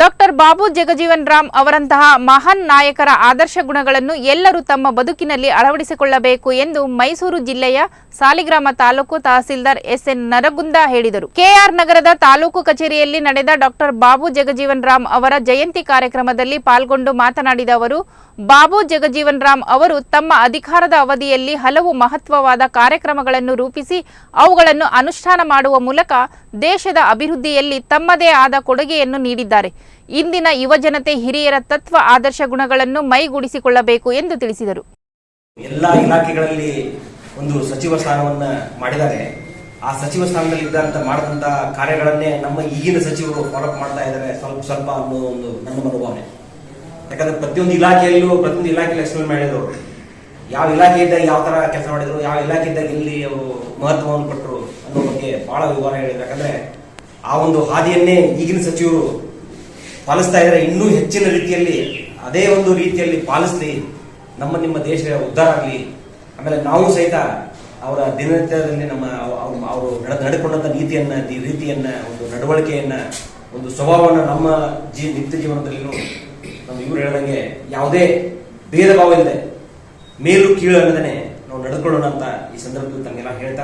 Doctor Babu Jagjivan Ram ಅವರಂತಹ ಮಹಾನ್ ನಾಯಕರ ಆದರ್ಶ ಗುಣಗಳನ್ನು ಎಲ್ಲರೂ ತಮ್ಮ ಬದುಕಿನಲ್ಲಿ ಅಳವಡಿಸಿಕೊಳ್ಳಬೇಕು ಎಂದು ಮೈಸೂರು ಜಿಲ್ಲೆಯ ಸಾಲಿಗ್ರಾಮ ತಾಲೂಕು ತಹಸೀಲ್ದಾರ್ ಎಸ್ಎನ್ ನರಗುಂದ ಹೇಳಿದರು. ಕೆಆರ್ ನಗರದ ತಾಲೂಕು ಕಚೇರಿಯಲ್ಲಿ ನಡೆದ ಡಾಕ್ಟರ್ ಬಾಬು ಜಗಜೀವನ್ ರಾಮ್ ಅವರ ಜಯಂತಿ ಕಾರ್ಯಕ್ರಮದಲ್ಲಿ ಪಾಲ್ಗೊಂಡು ಮಾತನಾಡಿದ ಅವರು, ಬಾಬು ಜಗಜೀವನ್ ರಾಮ್ ಅವರು ತಮ್ಮ ಅಧಿಕಾರದ ಅವಧಿಯಲ್ಲಿ ಹಲವು ಮಹತ್ವವಾದ ಕಾರ್ಯಕ್ರಮಗಳನ್ನು ರೂಪಿಸಿ ಅವುಗಳನ್ನು ಅನುಷ್ಠಾನ ಮಾಡುವ ಮೂಲಕ ದೇಶದ ಅಭಿವೃದ್ಧಿಯಲ್ಲಿ ತಮ್ಮದೇ ಆದ ಕೊಡುಗೆಯನ್ನು ನೀಡಿದ್ದಾರೆ. ಇಂದಿನ ಯುವಜನತೆ ಹಿರಿಯರ ತತ್ವ ಆದರ್ಶ ಗುಣಗಳನ್ನು ಮೈಗೂಡಿಸಿಕೊಳ್ಳಬೇಕು ಎಂದು ತಿಳಿಸಿದರು. ಎಲ್ಲ ಇಲಾಖೆಗಳಲ್ಲಿ ಒಂದು ಸಚಿವ ಸ್ಥಾನವನ್ನ ಮಾಡಿದ್ದಾರೆ. ಆ ಸಚಿವ ಸ್ಥಾನದಲ್ಲಿ ಇದ್ದಂತ ಮಾಡಿದಂತ ಕಾರ್ಯಗಳನ್ನೇ ನಮ್ಮ ಈಗಿನ ಸಚಿವರು ಫಾಲೋಅಪ್ ಮಾಡ್ತಾ ಇದ್ದಾರೆ. ಸ್ವಲ್ಪ ಸ್ವಲ್ಪ ಅನ್ನೋ ಒಂದು ನನ್ನ ಮನೋಭಾವನೆ. ಯಾಕಂದ್ರೆ ಪ್ರತಿಯೊಂದು ಇಲಾಖೆಯಲ್ಲೂ ಪ್ರತಿಯೊಂದು ಇಲಾಖೆಯಲ್ಲಿ ಎಕ್ಸ್ಪ್ಲೇನ್ ಮಾಡಿದ್ರು ಯಾವ ಇಲಾಖೆ ಇದ್ದಾಗ ಯಾವ ತರ ಕೆಲಸ ಮಾಡಿದ್ರು, ಯಾವ ಇಲಾಖೆ ಇದ್ದಾಗ ಇಲ್ಲಿ ಮಹತ್ವವನ್ನು ಕೊಟ್ಟರು ಅನ್ನೋ ಬಗ್ಗೆ ಬಹಳ ವಿವರ ಹೇಳಿದ್ರು. ಯಾಕಂದ್ರೆ ಆ ಒಂದು ಹಾದಿಯನ್ನೇ ಈಗಿನ ಸಚಿವರು ಪಾಲಿಸ್ತಾ ಇದ್ದಾರೆ ಇನ್ನೂ ಹೆಚ್ಚಿನ ರೀತಿಯಲ್ಲಿ ಅದೇ ಒಂದು ರೀತಿಯಲ್ಲಿ ಪಾಲಿಸ್ಲಿ, ನಮ್ಮ ನಿಮ್ಮ ದೇಶ ಉದ್ಧಾರ ಆಗಲಿ. ಆಮೇಲೆ ನಾವು ಸಹಿತ ಅವರ ದಿನನಿತ್ಯದಲ್ಲಿ ನಮ್ಮ ಅವ- ಅವ- ಅವರು ನಡೆ, ನಡೆಕೊಂಡಂತ ನೀತಿಯನ್ನ ರೀತಿಯನ್ನ, ಒಂದು ನಡವಳಿಕೆಯನ್ನು, ಒಂದು ಸ್ವಭಾವವನ್ನು ನಮ್ಮ ಜೀ, ನಿತ್ಯ ಜೀವನದಲ್ಲಿನೂ ನಮ್ಮ ಇವರು ಹೇಳಿದಂಗೆ ಯಾವುದೇ ಭೇದ ಭಾವ ಇಲ್ಲದೆ ಮೇಲು ಕೀಳು ಅನ್ನೋದನ್ನೇ ನಾವು ನಡೆದುಕೊಳ್ಳೋಣ ಅಂತ ಈ ಸಂದರ್ಭದಲ್ಲಿ ತಮಗೆಲ್ಲ ಹೇಳ್ತಾ